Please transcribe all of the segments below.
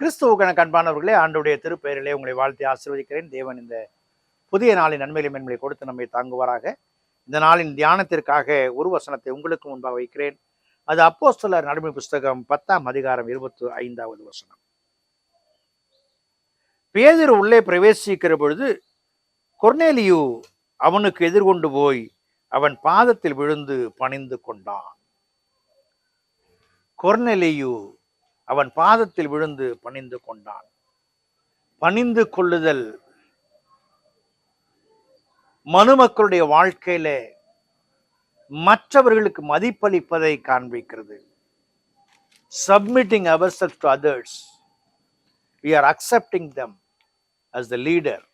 கிறிஸ்துவுக்கான கண்பானவர்களே ஆண்டுடைய திருப்பெயரிலே உங்களை வாழ்த்தி ஆசீர்வதிக்கிறேன். தேவன் இந்த புதிய நாளின் நன்மையிலும் மென்மையை கொடுத்து நம்மை தாங்குவாராக. இந்த நாளின் தியானத்திற்காக ஒரு வசனத்தை உங்களுக்கு முன்பாக வைக்கிறேன். அது அப்போஸ்தலர் நடுமை புஸ்தகம் பத்தாம் அதிகாரம் இருபத்தி ஐந்தாவது வசனம். பேதர் உள்ளே பிரவேசிக்கிற பொழுது கொர்னேலியு அவனுக்கு எதிர்கொண்டு போய் அவன் பாதத்தில் விழுந்து பணிந்து கொண்டான். கொர்னெலியு அவன் பாதத்தில் விழுந்து பணிந்து கொண்டான். பணிந்து கொள்ளுதல் மனுமக்களுடைய வாழ்க்கையில மற்றவர்களுக்கு மதிப்பளிப்பதை காண்பிக்கிறது. Submitting our self to others we are accepting them as the leader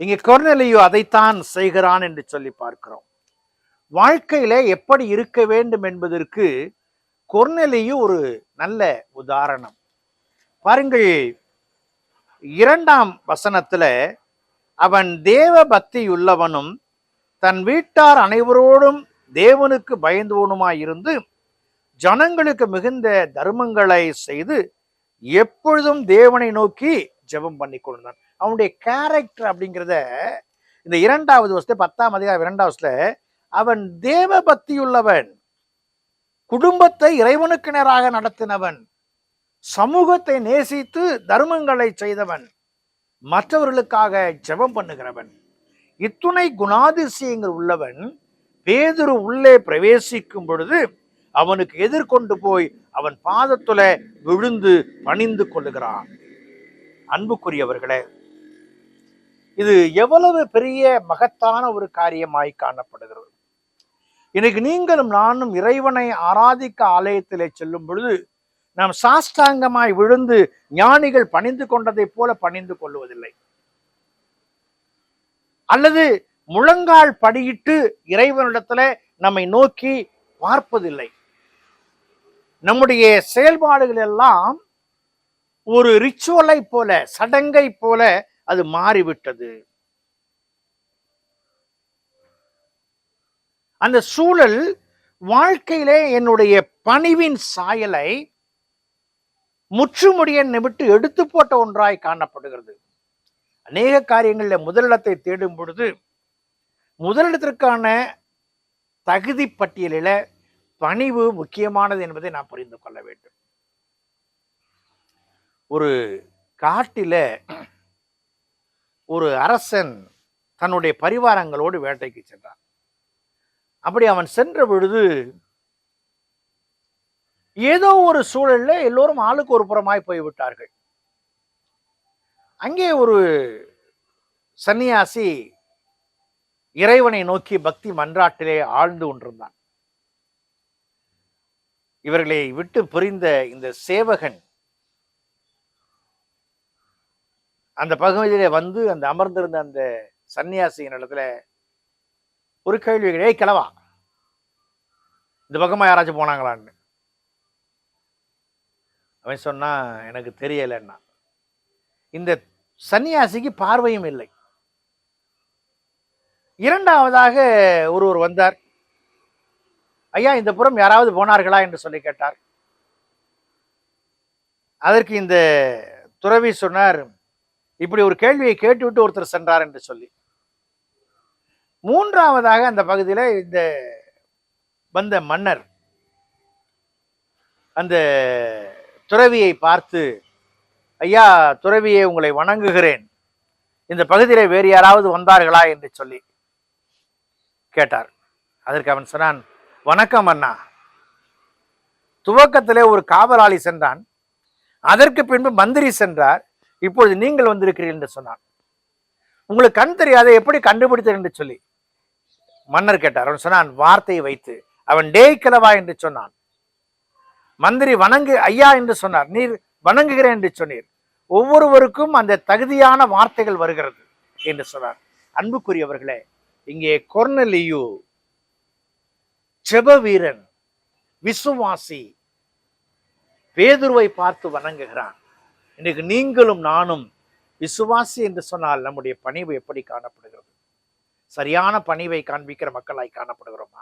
இங்கே கொர்னெலியோ அதைத்தான் செய்கிறான் என்று சொல்லி பார்க்கிறோம். வாழ்க்கையில எப்படி இருக்க வேண்டும் என்பதற்கு கொர்னெலியு ஒரு நல்ல உதாரணம். பாருங்கள் இரண்டாம் வசனத்துல அவன் தேவ பக்தியுள்ளவனும் தன் வீட்டார் அனைவரோடும் தேவனுக்கு பயந்தவனுமாயிருந்து ஜனங்களுக்கு மிகுந்த தர்மங்களை செய்து எப்பொழுதும் தேவனை நோக்கி ஜெபம் பண்ணி கொண்டான் அவனுடைய கேரக்டர் அப்படிங்கிறத இந்த இரண்டாவது வருஷத்துல பத்தாம் அதிகாரம் இரண்டாவது வருஷத்துல அவன் தேவ பக்தியுள்ளவன் குடும்பத்தை இறைவனுக்கு நேராக நடத்தினவன். சமூகத்தை நேசித்து தர்மங்களை செய்தவன். மற்றவர்களுக்காக ஜெபம் பண்ணுகிறவன். இத்துணை குணாதிசயங்கள் உள்ளவன் பேதுரு உள்ளே பிரவேசிக்கும் பொழுது அவனுக்கு எதிர்கொண்டு போய் அவன் பாதத்துல விழுந்து பணிந்து கொள்ளுகிறான். அன்புக்குரியவர்களே இது எவ்வளவு பெரிய மகத்தான ஒரு காரியமாய் காணப்படுகிறது. இன்னைக்கு நீங்களும் நானும் இறைவனை ஆராதிக்க ஆலயத்திலே செல்லும் பொழுது நாம் சாஷ்டாங்கமாய் விழுந்து ஞானிகள் பணிந்து கொண்டதை போல பணிந்து கொள்வதில்லை. அல்லது முழங்கால் படியிட்டு இறைவனிடத்துல நம்மை நோக்கி பார்ப்பதில்லை. நம்முடைய செயல்பாடுகள் எல்லாம் ஒரு ரிச்சுவலை போல சடங்கை போல அது மாறிவிட்டது. அந்த சூழல் வாழ்க்கையிலே என்னுடைய பணிவின் சாயலை முற்றுமுடிய நிமிட்டு எடுத்து போட்ட ஒன்றாய் காணப்படுகிறது. அநேக காரியங்களில் முதலிடத்தை தேடும் பொழுது முதலிடத்திற்கான தகுதி பட்டியலில் பணிவு முக்கியமானது என்பதை நான் புரிந்து கொள்ள வேண்டும். ஒரு காட்டில ஒரு அரசன் தன்னுடைய பரிவாரங்களோடு வேட்டைக்கு சென்றான். அப்படி அவன் சென்ற பொழுது ஏதோ ஒரு சூழல்ல எல்லோரும் ஆளுக்கு ஒரு புறமாய் போய்விட்டார்கள். அங்கே ஒரு சன்னியாசி இறைவனை நோக்கி பக்தி மன்றாட்டிலே ஆழ்ந்து கொண்டிருந்தான். இவர்களை விட்டு பிரிந்த இந்த சேவகன் அந்த பகுதியிலே வந்து அந்த அமர்ந்திருந்த அந்த சன்னியாசியின் இடத்துல ஒரு கேள்வி ஏய் கிளவா இந்த பக்கமா யாராச்சும் போனாங்களான்னு. அவன் சொன்னா எனக்கு தெரியலைன்னா. இந்த சன்னியாசிக்கு பார்வையும் இல்லை. இரண்டாவதாக ஒருவர் வந்தார். ஐயா இந்த புறம் யாராவது போனார்களா? என்று சொல்லி கேட்டார். அதற்கு இந்த துறவி சொன்னார் இப்படி ஒரு கேள்வியை கேட்டுவிட்டு ஒருத்தர் சென்றார் என்று சொல்லி. மூன்றாவதாக அந்த பகுதியில் இந்த வந்த மன்னர் அந்த துறவியை பார்த்து ஐயா துறவியை உங்களை வணங்குகிறேன். இந்த பகுதியில் வேறு யாராவது வந்தார்களா? என்று சொல்லி கேட்டார். அதற்கு அவன் சொன்னான் வணக்கம் அண்ணா. துவக்கத்திலே ஒரு காவலாளி சென்றான். அதற்கு பின்பு மந்திரி சென்றார். இப்பொழுது நீங்கள் வந்திருக்கிறீர்கள் என்று சொன்னான். உங்களுக்கு கண் தெரியாத எப்படி கண்டுபிடித்தது என்று சொல்லி மன்னர் கேட்டார். அவன் சொன்னான் வார்த்தையை வைத்து. அவன் டேய் கிளவா என்று சொன்னான். மந்திரி வணங்கு ஐயா என்று சொன்னார். நீர் வணங்குகிறேன் என்று சொன்னீர். ஒவ்வொருவருக்கும் அந்த தகுதியான வார்த்தைகள் வருகிறது என்று சொன்னார். அன்புக்குரியவர்களே இங்கே கொர்னலியு செப வீரன் விசுவாசி பேதுருவை பார்த்து வணங்குகிறான். இன்னைக்கு நீங்களும் நானும் விசுவாசி என்று சொன்னால் நம்முடைய பணிவு எப்படி காணப்படுகிறது? சரியான பணிவை காண்பிக்கிற மக்களாய் காணப்படுகிறோமா?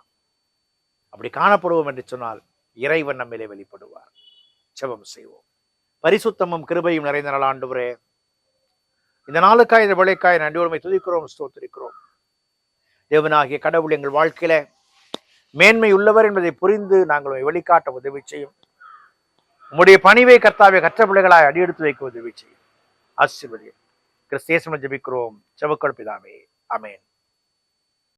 அப்படி காணப்படுவோம் என்று சொன்னால் இறைவன் நம்மிலே வெளிப்படுவார். செபம் செய்வோம். பரிசுத்தமும் கிருபையும் நிறைந்த நாள் ஆண்டுவரே. இந்த நாளுக்காய் இந்த விளைக்காய் நன்றியோடுமை துதிக்கிறோம் ஸ்தோத்திருக்கிறோம். தேவனாகிய கடவுள் எங்கள் வாழ்க்கையில மேன்மை உள்ளவர் என்பதை புரிந்து நாங்கள் வெளிக்காட்ட உதவி செய்யும். உம்முடைய பணிவை கர்த்தாவை கற்ற பிள்ளைகளாய் அடியெடுத்து வைக்க உதவி செய்யும். ஆசீர்வதி கிறிஸ்தேசம் ஜெபிக்கிறோம். செவக்கொள் அமேன்